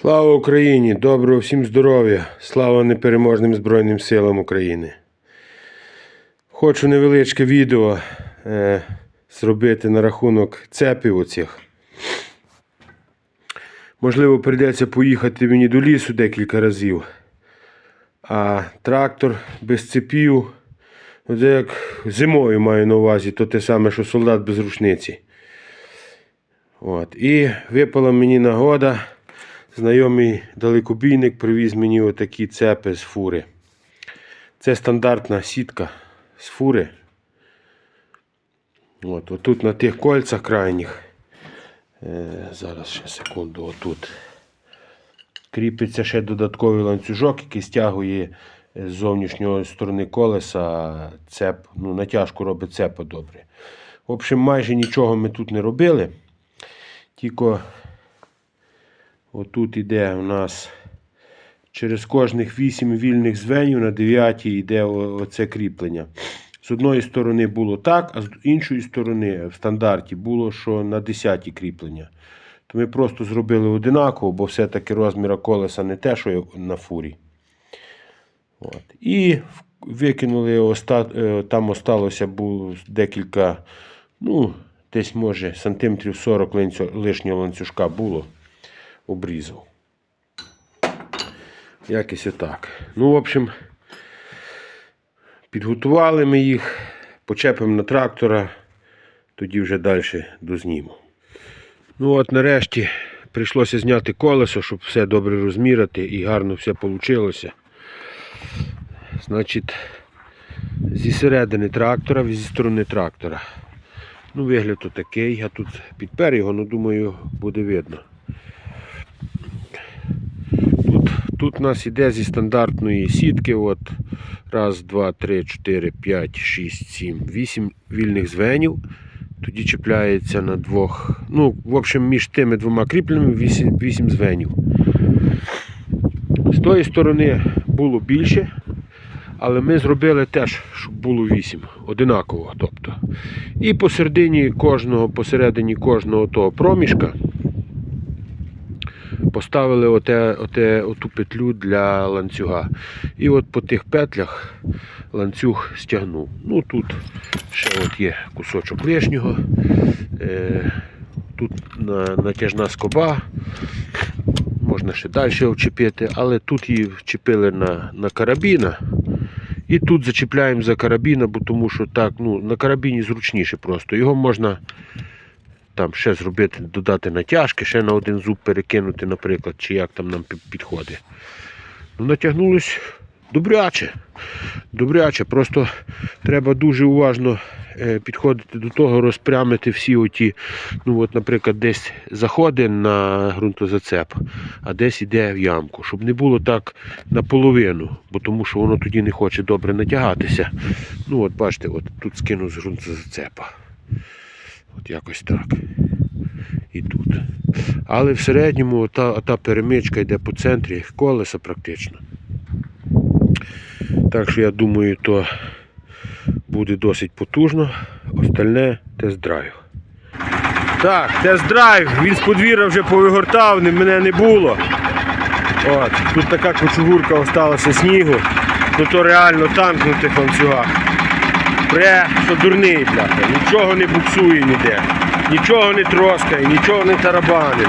Слава Україні! Доброго всім здоров'я! Слава непереможним Збройним силам України! Хочу невеличке відео е, зробити на рахунок цепів оцих. Можливо, прийдеться поїхати мені до лісу декілька разів. А трактор без цепів, ну, це як зимою маю на увазі, то те саме, що солдат без рушниці. От. І випала мені нагода. Знайомий далекобійник привіз мені отакі цепи з фури. Це стандартна сітка з фури. От, отут на тих кольцях крайніх. Е, зараз ще секунду, отут. Кріпиться ще додатковий ланцюжок, який стягує з зовнішньої сторони колеса цеп. Ну, натяжку робить цепа добре. В общем, майже нічого ми тут не робили. Тільки Отут іде у нас через кожних 8 вільних звенів на 9 йде оце кріплення. З одної сторони було так, а з іншої сторони в стандарті було, що на 10 кріплення. То ми просто зробили одинаково, бо все-таки розміра колеса не те, що на фурі. От. І викинули оста... е, там осталося було декілька, ну, десь може сантиметрів 40 лишнього ланцюжка було обрізав. Якось отак. Ну, в общем, підготували ми їх, почепимо на трактора, тоді вже далі дозніму. Ну от нарешті прийшлося зняти колесо, щоб все добре розміряти і гарно все вийшло. Значить, зі середини трактора, зі сторони трактора. Ну, вигляд отакий. Я тут підпер його, ну думаю, буде видно. Тут, у нас іде зі стандартної сітки. От, раз, два, три, чотири, п'ять, шість, сім, вісім вільних звенів. Тоді чіпляється на двох. Ну, в общем, між тими двома кріпленнями вісім, вісім звенів. З тої сторони було більше, але ми зробили теж, щоб було вісім. Одинаково. Тобто. І посередині кожного, посередині кожного того проміжка поставили оте, оте, оту петлю для ланцюга. І от по тих петлях ланцюг стягнув. Ну тут ще от є кусочок лишнього. Е, тут натяжна скоба. Можна ще далі вчепити, але тут її вчепили на, на карабіна. І тут зачіпляємо за карабіна, бо тому що так, ну, на карабіні зручніше просто. Його можна там ще зробити, додати натяжки, ще на один зуб перекинути, наприклад, чи як там нам підходить. Ну, натягнулось добряче. Добряче. Просто треба дуже уважно е, підходити до того, розпрямити всі оті, ну от, наприклад, десь заходить на ґрунтозацеп, а десь іде в ямку, щоб не було так наполовину, бо тому що воно тоді не хоче добре натягатися. Ну от бачите, от тут скинув з ґрунтозацепа. От якось так. І тут. Але в середньому та, та перемичка йде по центрі колеса практично. Так що я думаю, то буде досить потужно. Остальне тест-драйв. Так, тест-драйв. Він з подвір'я вже повигортав, мене не було. От, тут така кочугурка осталася снігу. Ну то реально танк на тих ланцюгах. Пре, що дурний, бляха, нічого не буксує ніде, нічого не троскає, нічого не тарабанить.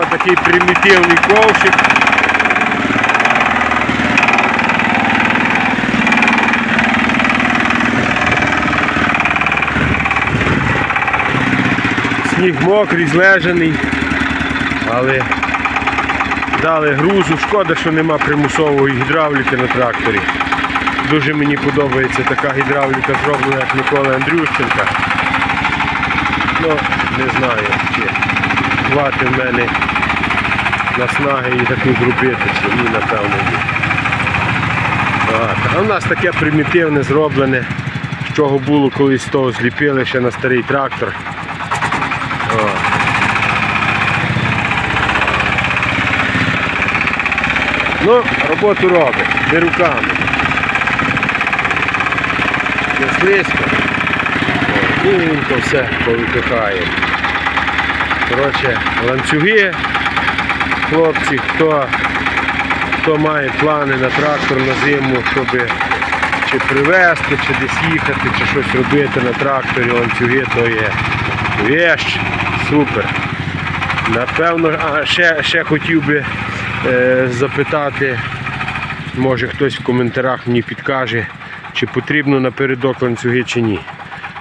Ось такий примітивний ковшик. Сніг мокрий, злежаний, але дали грузу. Шкода, що нема примусової гідравліки на тракторі. Дуже мені подобається така гідравліка зроблена як Микола Андрющенка. Ну, не знаю, чи хватить в мене наснаги і таку зробити, чи ні, напевно, ні. А в нас таке примітивне зроблене, з чого було колись з того зліпили ще на старий трактор. От. Ну, роботу робить, не руками. Не слизько. О, І він то все повипихає. Коротше, ланцюги, хлопці, хто, хто має плани на трактор на зиму, щоб чи привезти, чи десь їхати, чи щось робити на тракторі, ланцюги, то є вещь, супер. Напевно, а ще, ще хотів би е, запитати, може хтось в коментарях мені підкаже, чи потрібно напередок ланцюги чи ні.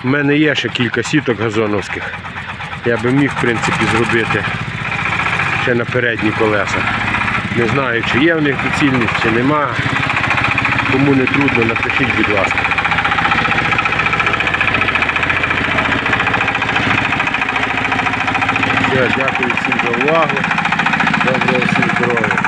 У мене є ще кілька сіток газоновських. Я би міг в принципі зробити ще на передні колеса. Не знаю, чи є в них доцільність, чи нема. Кому не трудно, напишіть, будь ласка. Все, дякую всім за увагу. Доброго всім здоров'я.